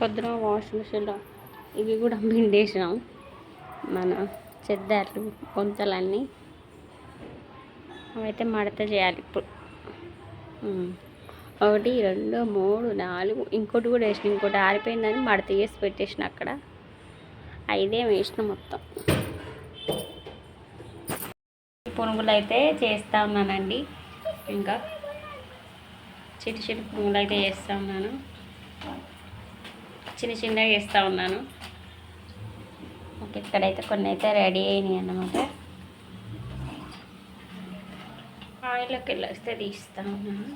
పొద్దున వాషింగ్ మిషన్లో ఇవి కూడా పిండేసినాం మన చెద్దార్లు కొంతలన్నీ అవైతే మడత చేయాలి ఇప్పుడు. ఒకటి రెండు మూడు నాలుగు ఇంకోటి కూడా వేసిన ఇంకోటి ఆరిపోయిందని మడత చేసి పెట్టేసిన అక్కడ. ఐదే వేసిన మొత్తం. పునుగులు అయితే చేస్తూ ఉన్నానండి. ఇంకా చిటి చిటి పునుగులు అయితే చేస్తూ ఉన్నాను. చిన్న చిన్నగా వేస్తూ ఉన్నాను. ఓకే ఇక్కడైతే కొన్ని అయితే రెడీ అయినాయి అన్నమాట. ఆయిల్లోకి వెళ్ళొస్తే తీస్తా ఉన్నాను.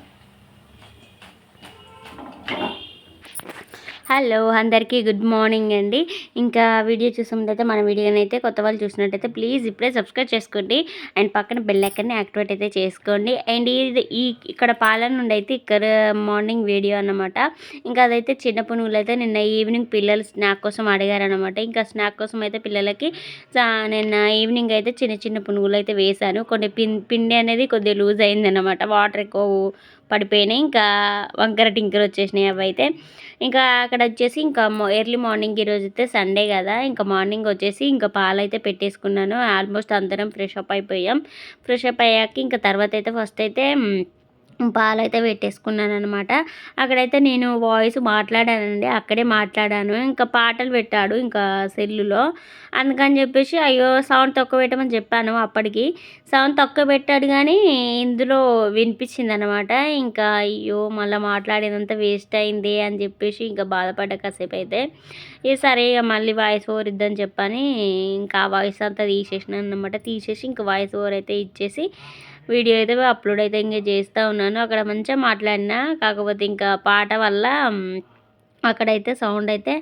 హలో అందరికీ గుడ్ మార్నింగ్ అండి. ఇంకా వీడియో చూసే ముందైతే మన వీడియోని అయితే కొత్త వాళ్ళు చూసినట్టయితే ప్లీజ్ ఇప్పుడే సబ్స్క్రైబ్ చేసుకోండి. అండ్ పక్కన బెల్ ఐకాన్ని యాక్టివేట్ అయితే చేసుకోండి. అండ్ ఇది ఈ ఇక్కడ పాలన నుండి అయితే ఇక్కడ మార్నింగ్ వీడియో అన్నమాట. ఇంకా అదైతే చిన్న పునుగులు అయితే నిన్న ఈవినింగ్ పిల్లలు స్నాక్ కోసం అడిగారనమాట ఇంకా స్నాక్ కోసం అయితే పిల్లలకి నిన్న ఈవినింగ్ అయితే చిన్న చిన్న పునుగులు అయితే వేశాను కొన్ని పిన్ పిండి అనేది కొద్దిగా లూజ్ అయిందన్నమాట. వాటర్ ఎక్కువ పడిపోయినాయి. ఇంకా వంకర టింకర వచ్చేసినాయి అవి అయితే. ఇంకా అక్కడ వచ్చేసి ఇంకా ఎర్లీ మార్నింగ్ ఈరోజు అయితే సండే కదా. ఇంకా మార్నింగ్ వచ్చేసి ఇంకా పాలు అయితే పెట్టేసుకున్నాను. ఆల్మోస్ట్ అందరం ఫ్రెష్ అప్ అయిపోయాం. ఫ్రెష్ అప్ అయ్యాక ఇంకా తర్వాత అయితే ఫస్ట్ అయితే పాలు అయితే పెట్టేసుకున్నాను అనమాట అక్కడైతే నేను వాయిస్ మాట్లాడానండి అక్కడే మాట్లాడాను. ఇంకా పాటలు పెట్టాడు ఇంకా సెల్లులో. అందుకని చెప్పేసి అయ్యో సౌండ్ తక్కువ పెట్టమని చెప్పాను అప్పటికి. సౌండ్ తక్కువ పెట్టాడు కానీ ఇందులో వినిపించింది అనమాట ఇంకా అయ్యో మళ్ళీ మాట్లాడేదంతా వేస్ట్ అయింది అని చెప్పేసి ఇంకా బాధపడ్డా కాసేపు అయితే. ఏ సరే ఇక మళ్ళీ వాయిస్ ఓవర్ ఇద్దని చెప్పని ఇంకా ఆ వాయిస్ అంతా తీసేసినాను అనమాట తీసేసి ఇంకా వాయిస్ ఓవర్ అయితే ఇచ్చేసి వీడియో అయితే అప్లోడ్ అయితే ఇంకా చేస్తూ ఉన్నాను. అక్కడ మంచిగా మాట్లాడినా. కాకపోతే ఇంకా పాట వల్ల అక్కడైతే సౌండ్ అయితే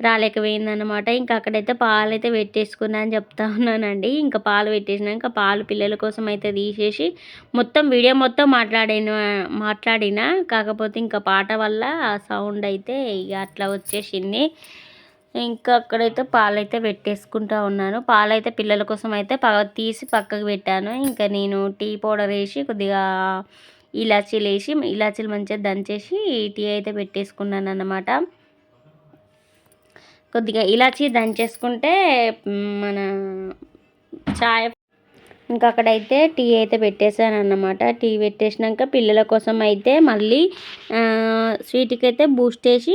రాలేకపోయిందనమాట ఇంకా అక్కడైతే పాలు అయితే పెట్టేసుకున్నా అని చెప్తా ఉన్నానండి. ఇంకా పాలు పెట్టేసినాక పాలు పిల్లల కోసం అయితే తీసేసి మొత్తం వీడియో మొత్తం మాట్లాడిన మాట్లాడిన. కాకపోతే ఇంకా పాట వల్ల ఆ సౌండ్ అయితే ఇక అట్లా వచ్చేసింది. ఇంకా అక్కడైతే పాలైతే పెట్టేసుకుంటా ఉన్నాను. పాలైతే పిల్లల కోసం అయితే ప తీసి పక్కకు పెట్టాను. ఇంకా నేను టీ పౌడర్ వేసి కొద్దిగా ఇలాచీలు వేసి ఇలాచీలు మంచిగా దంచేసి టీ అయితే పెట్టేసుకున్నాను అన్నమాట. కొద్దిగా ఇలాచీ దంచేసుకుంటే మన చాయ్ ఇంకా అక్కడైతే టీ అయితే పెట్టేశాను అన్నమాట టీ పెట్టేసినాక పిల్లల కోసం అయితే మళ్ళీ స్వీట్కి అయితే బూస్ట్ వేసి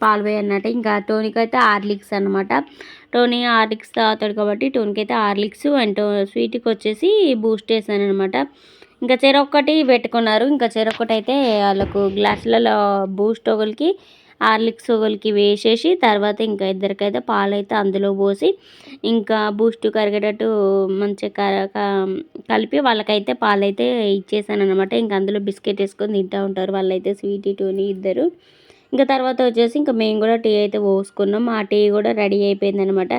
పాలు వేయన్నట్టు ఇంకా టోనీకి అయితే హార్లిక్స్ అనమాట టోనీ హార్లిక్స్ తాగుతాడు కాబట్టి టోనీకి అయితే హార్లిక్స్ అండ్ టో- స్వీట్కి వచ్చేసి బూస్ట్ వేసాను అనమాట ఇంకా చెరొక్కటి పెట్టుకున్నారు. ఇంకా చెరొక్కటి అయితే వాళ్ళకు గ్లాసులలో బూస్ట్ ఒకరికి హార్లిక్స్ ఒకరికి వేసేసి తర్వాత ఇంకా ఇద్దరికైతే పాలైతే అందులో పోసి ఇంకా బూస్ట్ కరిగేటట్టు మంచిగా కలిపి వాళ్ళకైతే పాలైతే ఇచ్చేసాను అనమాట ఇంకా అందులో బిస్కెట్ వేసుకొని తింటూ ఉంటారు వాళ్ళైతే స్వీట్ టూని ఇద్దరు. ఇంకా తర్వాత వచ్చేసి ఇంకా మేము కూడా టీ అయితే పోసుకున్నాం. ఆ టీ కూడా రెడీ అయిపోయింది అనమాట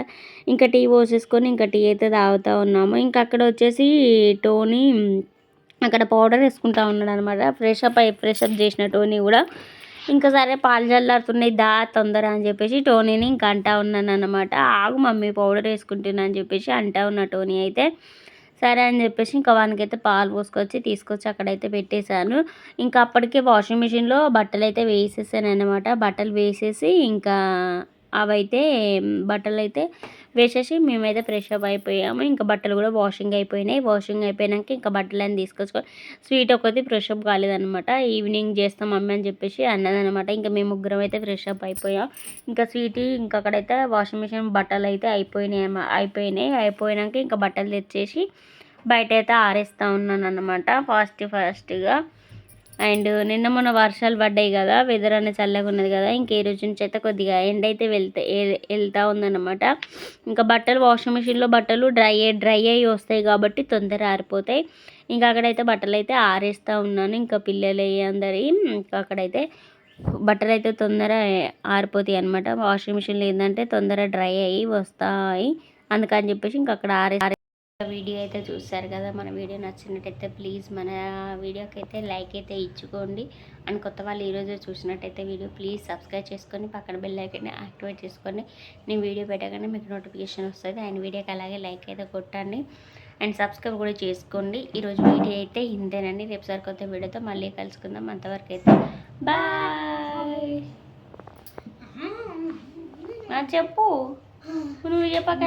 ఇంకా టీ పోసేసుకొని ఇంకా టీ అయితే తాగుతూ ఉన్నాము. ఇంకా అక్కడ వచ్చేసి టోనీ అక్కడ పౌడర్ వేసుకుంటా ఉన్నాడు అనమాట ఫ్రెష్ అప్ అయి ఫ్రెష్ అప్ చేసిన టోనీ కూడా ఇంకా సరే పాలు చల్లారుతున్నాయి దా తొందర అని చెప్పేసి టోనీని ఇంకా అంటా ఉన్నాను అనమాట ఆగు మమ్మీ పౌడర్ వేసుకుంటున్నా అని చెప్పేసి అంటా ఉన్న టోనీ అయితే. సరే అని చెప్పేసి ఇంకా వానికైతే పాలు పోసుకొచ్చి తీసుకొచ్చి అక్కడైతే పెట్టేశాను. ఇంకా అప్పటికే వాషింగ్ మిషన్లో బట్టలు అయితే వేసేసాను అనమాట బట్టలు వేసేసి ఇంకా అవైతే బట్టలు అయితే వేసేసి మేమైతే ఫ్రెష్ అప్ అయిపోయాము. ఇంకా బట్టలు కూడా వాషింగ్ అయిపోయినాయి. వాషింగ్ అయిపోయినాక ఇంకా బట్టలు అని తీసుకొచ్చుకో స్వీట్ ఒకటి ఫ్రెష్ అప్ కాలేదనమాట ఈవినింగ్ చేస్తాం మమ్మీ అని చెప్పేసి అన్నదనమాట ఇంకా మేము ముగ్గురం అయితే ఫ్రెష్ అప్ అయిపోయాం. ఇంకా స్వీట్ ఇంకా అక్కడైతే వాషింగ్ మిషన్ బట్టలు అయితే అయిపోయినాయి అయిపోయినాయి. అయిపోయినాక ఇంకా బట్టలు తెచ్చేసి బయట అయితే ఆరేస్తూ ఉన్నాను అనమాట ఫాస్ట్ ఫాస్ట్గా. అండ్ నిన్న మొన్న వర్షాలు పడ్డాయి కదా వెదర్ అనేది చల్లగా ఉన్నది కదా ఇంక ఈ రోజు నుంచి అయితే కొద్దిగా ఎండ అయితే వెళ్తా వెళ్తా ఉందన్నమాట. ఇంకా బట్టలు వాషింగ్ మిషన్లో బట్టలు డ్రై డ్రై అయ్యి వస్తాయి కాబట్టి తొందర ఆరిపోతాయి. ఇంకా అక్కడైతే బట్టలు అయితే ఆరేస్తూ ఉన్నాను ఇంకా పిల్లలు అందరి ఇంకా అక్కడైతే బట్టలు అయితే తొందర ఆరిపోతాయి అనమాట వాషింగ్ మిషన్లో ఏంటంటే తొందర డ్రై అయ్యి వస్తాయి అందుకని చెప్పేసి ఇంకా అక్కడ ఆరే ఆరే- వీడియో అయితే చూసారు కదా మన వీడియో నచ్చినట్టయితే ప్లీజ్ మన వీడియోకి అయితే లైక్ అయితే ఇచ్చుకోండి. అండ్ కొత్త వాళ్ళు ఈరోజు చూసినట్టయితే వీడియో ప్లీజ్ సబ్స్క్రైబ్ చేసుకొని పక్కన బెల్ ఐకాన్ యాక్టివేట్ చేసుకొని నేను వీడియో పెట్టగానే మీకు నోటిఫికేషన్ వస్తుంది. అండ్ వీడియోకి అలాగే లైక్ అయితే కొట్టండి. అండ్ సబ్స్క్రైబ్ కూడా చేసుకోండి. ఈరోజు వీడియో అయితే ఇంతేనండి. రేపు సారి కొత్త వీడియోతో మళ్ళీ కలుసుకుందాం. అంతవరకు అయితే బాయ్. చెప్పు. నువ్వు చెప్పక